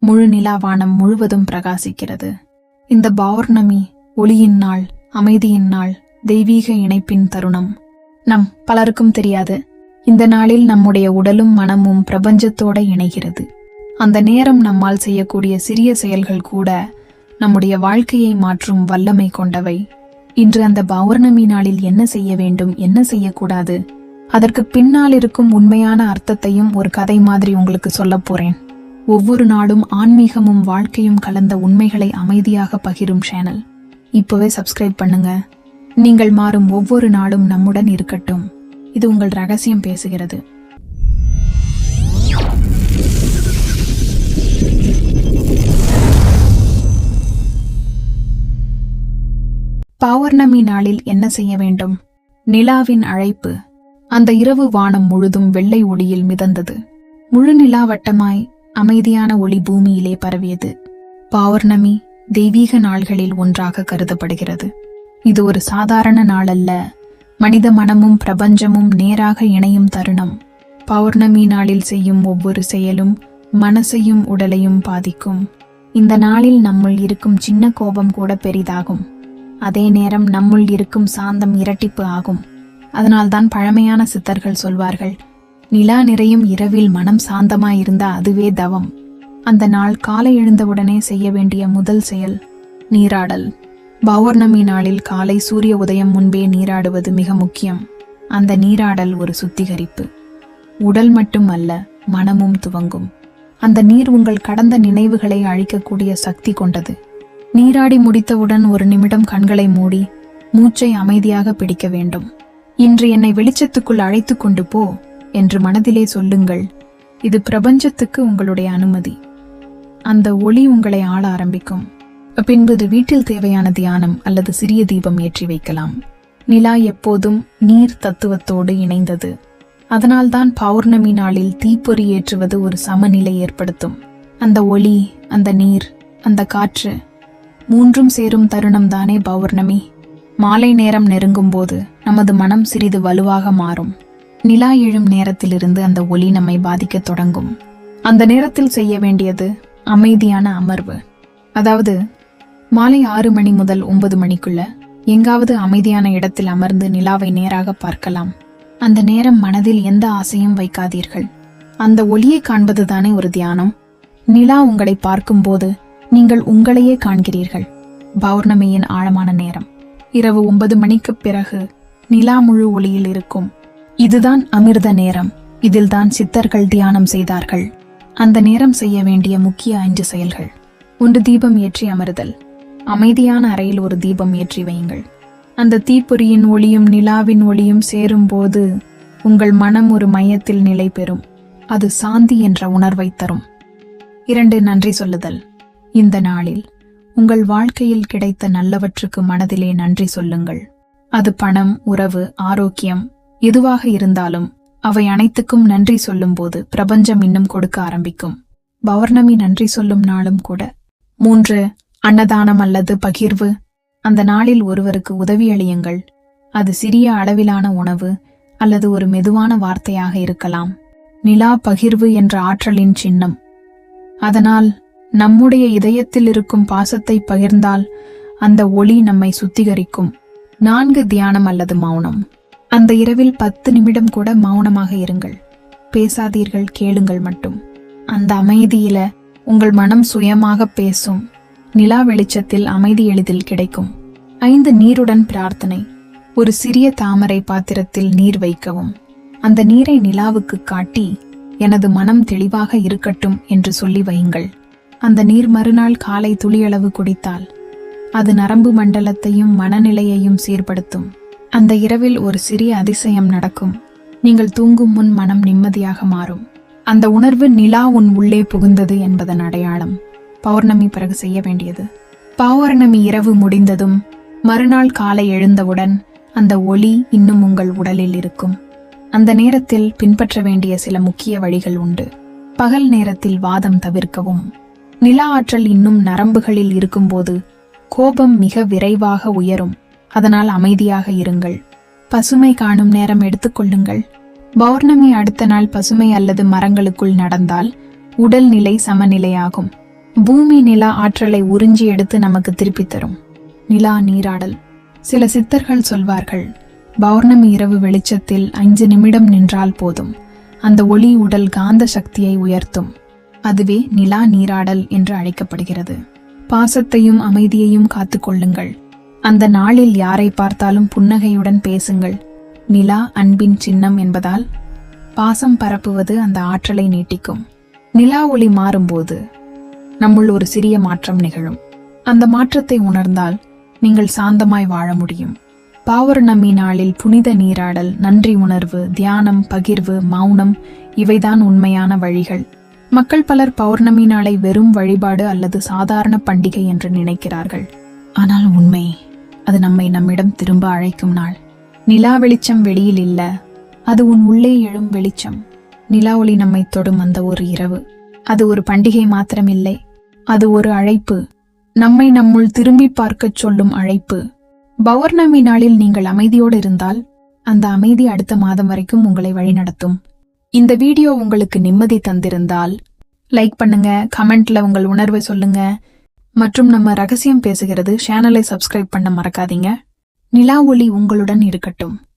முழு நிலாவானம் முழுவதும் பிரகாசிக்கிறது. இந்த பௌர்ணமி ஒளியின் நாள் அமைதியின் நாள் தெய்வீக இணைப்பின் தருணம். நம் பலருக்கும் தெரியாது. இந்த நாளில் நம்முடைய உடலும் மனமும் பிரபஞ்சத்தோட இணைகிறது. அந்த நேரம் நம்மால் செய்யக்கூடிய சிறிய செயல்கள் கூட நம்முடைய வாழ்க்கையை மாற்றும் வல்லமை கொண்டவை. இன்று அந்த பௌர்ணமி நாளில் என்ன செய்ய வேண்டும் என்ன செய்யக்கூடாது? அதற்கு பின்னால் இருக்கும் உண்மையான அர்த்தத்தையும் ஒரு கதை மாதிரி உங்களுக்கு சொல்லப் போறேன். ஒவ்வொரு நாளும் ஆன்மீகமும் வாழ்க்கையும் கலந்த உண்மைகளை அமைதியாக பகிரும் சேனல் இப்போவே சப்ஸ்கிரைப் பண்ணுங்க. நீங்கள் மாறும் ஒவ்வொரு நாளும் நம்முடன் இருக்கட்டும். இது உங்கள் ரகசியம் பேசுகிறது. பௌர்ணமி நாளில் என்ன செய்ய வேண்டும்? நிலாவின் அழைப்பு. அந்த இரவு வானம் முழுதும் வெள்ளை ஒளியில் மிதந்தது. முழு நிலா வட்டமாய் அமைதியான ஒளி பூமியிலே பரவியது. பௌர்ணமி தெய்வீக நாள்களில் ஒன்றாக கருதப்படுகிறது. இது ஒரு சாதாரண நாள் அல்ல மனித மனமும் பிரபஞ்சமும் நேராக இணையும் தருணம். பௌர்ணமி நாளில் செய்யும் ஒவ்வொரு செயலும் மனசையும் உடலையும் பாதிக்கும். இந்த நாளில் நம்முள் இருக்கும் சின்ன கோபம் கூட பெரிதாகும். அதே நேரம் நம்முள் இருக்கும் சாந்தம் இரட்டிப்பு ஆகும். அதனால்தான் பழமையான சித்தர்கள் சொல்வார்கள் நிலா நிறையும் இரவில் மனம் சாந்தமாயிருந்தா அதுவே தவம். அந்த நாள் காலை எழுந்தவுடனே செய்ய வேண்டிய முதல் செயல் நீராடல். பௌர்ணமி நாளில் காலை சூரிய உதயம் முன்பே நீராடுவது மிக முக்கியம். அந்த நீராடல் ஒரு சுத்திகரிப்பு. உடல் மட்டும் அல்ல மனமும் துவங்கும். அந்த நீர் உங்கள் கடந்த நினைவுகளை அழிக்கக்கூடிய சக்தி கொண்டது. நீராடி முடித்தவுடன் ஒரு நிமிடம் கண்களை மூடி மூச்சை அமைதியாக பிடிக்க வேண்டும். இன்று என்னை வெளிச்சத்துக்குள் அழைத்து கொண்டு போ. என்று மனதிலே சொல்லுங்கள். இது பிரபஞ்சத்துக்கு உங்களுடைய அனுமதி. அந்த ஒளி உங்களை ஆள ஆரம்பிக்கும். பின்பு இது வீட்டில் தேவையான தியானம் அல்லது சிறிய தீபம் ஏற்றி வைக்கலாம். நிலா எப்போதும் நீர் தத்துவத்தோடு இணைந்தது. அதனால்தான் பௌர்ணமி நாளில் தீப்பொறி ஏற்றுவது ஒரு சமநிலை ஏற்படுத்தும். அந்த ஒளி அந்த நீர் அந்த காற்று மூன்றும் சேரும் தருணம் தானே பௌர்ணமி. மாலை நேரம் நெருங்கும் போது நமது மனம் சிறிது வலுவாக மாறும். நிலா எழும் நேரத்திலிருந்து அந்த ஒளி நம்மை பாதிக்கத் தொடங்கும். அந்த நேரத்தில் செய்ய வேண்டியது அமைதியான அமர்வு. அதாவது மாலை ஆறு மணி முதல் ஒன்பது மணிக்குள்ள எங்காவது அமைதியான இடத்தில் அமர்ந்து நிலாவை நேராக பார்க்கலாம். அந்த நேரம் மனதில் எந்த ஆசையும் வைக்காதீர்கள். அந்த ஒளியை காண்பதுதானே ஒரு தியானம். நிலா உங்களை பார்க்கும்போது நீங்கள் உங்களையே காண்கிறீர்கள். பௌர்ணமியின் ஆழமான நேரம். இரவு ஒன்பது மணிக்குப் பிறகு நிலா முழு ஒளியில் இருக்கும். இதுதான் அமிர்த நேரம். இதில்தான் சித்தர்கள் தியானம் செய்தார்கள். அந்த நேரம் செய்ய வேண்டிய முக்கிய ஐந்து செயல்கள். ஒன்று தீபம் ஏற்றி அமருதல். அமைதியான அறையில் ஒரு தீபம் ஏற்றி வையுங்கள். அந்த தீப்பொறியின் ஒளியும் நிலாவின் ஒளியும் சேரும்போது உங்கள் மனம் ஒரு மையத்தில் நிலை பெறும். அது சாந்தி என்ற உணர்வை தரும். இரண்டு நன்றி சொல்லுதல். இந்த நாளில் உங்கள் வாழ்க்கையில் கிடைத்த நல்லவற்றுக்கு மனதிலே நன்றி சொல்லுங்கள். அது பணம் உறவு ஆரோக்கியம் எதுவாக இருந்தாலும் அவை அனைத்துக்கும் நன்றி சொல்லும்போது பிரபஞ்சம் இன்னும் கொடுக்க ஆரம்பிக்கும். பௌர்ணமி நன்றி சொல்லும் நாளும் கூட. மூன்று அன்னதானம் அல்லது பகிர்வு. அந்த நாளில் ஒருவருக்கு உதவி அளியுங்கள். அது சிறிய அளவிலான உணவு அல்லது ஒரு மெதுவான வார்த்தையாக இருக்கலாம். நிலா பகிர்வு என்ற ஆற்றலின் சின்னம். அதனால் நம்முடைய இதயத்தில் இருக்கும் பாசத்தை பகிர்ந்தால் அந்த ஒளி நம்மை சுத்திகரிக்கும். நான்கு தியானம் அல்லது மௌனம். அந்த இரவில் பத்து நிமிடம் கூட மௌனமாக இருங்கள். பேசாதீர்கள் கேளுங்கள் மட்டும். அந்த அமைதியில உங்கள் மனம் சுயமாக பேசும். நிலா வெளிச்சத்தில் அமைதி எளிதில் கிடைக்கும். ஐந்து நீருடன் பிரார்த்தனை. ஒரு சிறிய தாமரை பாத்திரத்தில் நீர் வைக்கவும். அந்த நீரை நிலாவுக்கு காட்டி எனது மனம் தெளிவாக இருக்கட்டும் என்று சொல்லி வையுங்கள். அந்த நீர் மறுநாள் காலை துளியளவு குடித்தால் அது நரம்பு மண்டலத்தையும் மனநிலையையும் சீர்படுத்தும். அந்த இரவில் ஒரு சிறிய அதிசயம் நடக்கும். நீங்கள் தூங்கும் முன் மனம் நிம்மதியாக மாறும். அந்த உணர்வு நிலா உன் உள்ளே புகுந்தது என்பதன் அடையாளம். பௌர்ணமி பிறகு செய்ய வேண்டியது. பௌர்ணமி இரவு முடிந்ததும் மறுநாள் காலை எழுந்தவுடன் அந்த ஒளி இன்னும் உங்கள் உடலில் இருக்கும். அந்த நேரத்தில் பின்பற்ற வேண்டிய சில முக்கிய வழிகள் உண்டு. பகல் நேரத்தில் வாதம் தவிர்க்கவும். நிலா ஆற்றல் இன்னும் நரம்புகளில் இருக்கும்போது கோபம் மிக விரைவாக உயரும். அதனால் அமைதியாக இருங்கள். பசுமை காணும் நேரம் எடுத்துக்கொள்ளுங்கள் பௌர்ணமி அடுத்த நாள் பசுமை அல்லது மரங்களுக்குள் நடந்தால் உடல் நிலை சமநிலையாகும். பூமி நிலா ஆற்றலை உறிஞ்சி எடுத்து நமக்கு திருப்பி தரும். நிலா நீராடல். சில சித்தர்கள் சொல்வார்கள் பௌர்ணமி இரவு வெளிச்சத்தில் ஐந்து நிமிடம் நின்றால் போதும். அந்த ஒளி உடல் காந்த சக்தியை உயர்த்தும். அதுவே நிலா நீராடல் என்று அழைக்கப்படுகிறது. பாசத்தையும் அமைதியையும் காத்துக்கொள்ளுங்கள் அந்த நாளில் யாரை பார்த்தாலும் புன்னகையுடன் பேசுங்கள். நிலா அன்பின் சின்னம் என்பதால் பாசம் பரப்புவது அந்த ஆற்றலை நீட்டிக்கும். நிலா ஒளி மாறும்போது நம்முள் ஒரு சிறிய மாற்றம் நிகழும். அந்த மாற்றத்தை உணர்ந்தால் நீங்கள் சாந்தமாய் வாழ முடியும். பௌர்ணமி நாளில் புனித நீராடல் நன்றி உணர்வு தியானம் பகிர்வு மௌனம் இவைதான் உண்மையான வழிகள். மக்கள் பலர் பௌர்ணமி நாளை வெறும் வழிபாடு அல்லது சாதாரண பண்டிகை என்று நினைக்கிறார்கள். ஆனால் உண்மை அது நம்மை நம்மிடம் திரும்ப அழைக்கும் நாள். நிலா வெளிச்சம் வெளியில் இல்ல அது உன் உள்ளே எழும் வெளிச்சம். நிலா ஒளி நம்மை தொடும் அந்த ஒரு இரவு. அது ஒரு பண்டிகை மாத்திரமில்லை அது ஒரு அழைப்பு. நம்மை நம்முள் திரும்பி பார்க்கச் சொல்லும் அழைப்பு. பௌர்ணமி நாளில் நீங்கள் அமைதியோடு இருந்தால் அந்த அமைதி அடுத்த மாதம் வரைக்கும் உங்களை வழிநடத்தும். இந்த வீடியோ உங்களுக்கு நிம்மதி தந்திருந்தால் லைக் பண்ணுங்க கமெண்ட்ல உங்கள் உணர்வை சொல்லுங்க. மற்றும் நம்ம ரகசியம் பேசுகிறது சேனலை சப்ஸ்கிரைப் பண்ண மறக்காதீங்க. நிலா ஒளி உங்களுடன் இருக்கட்டும்.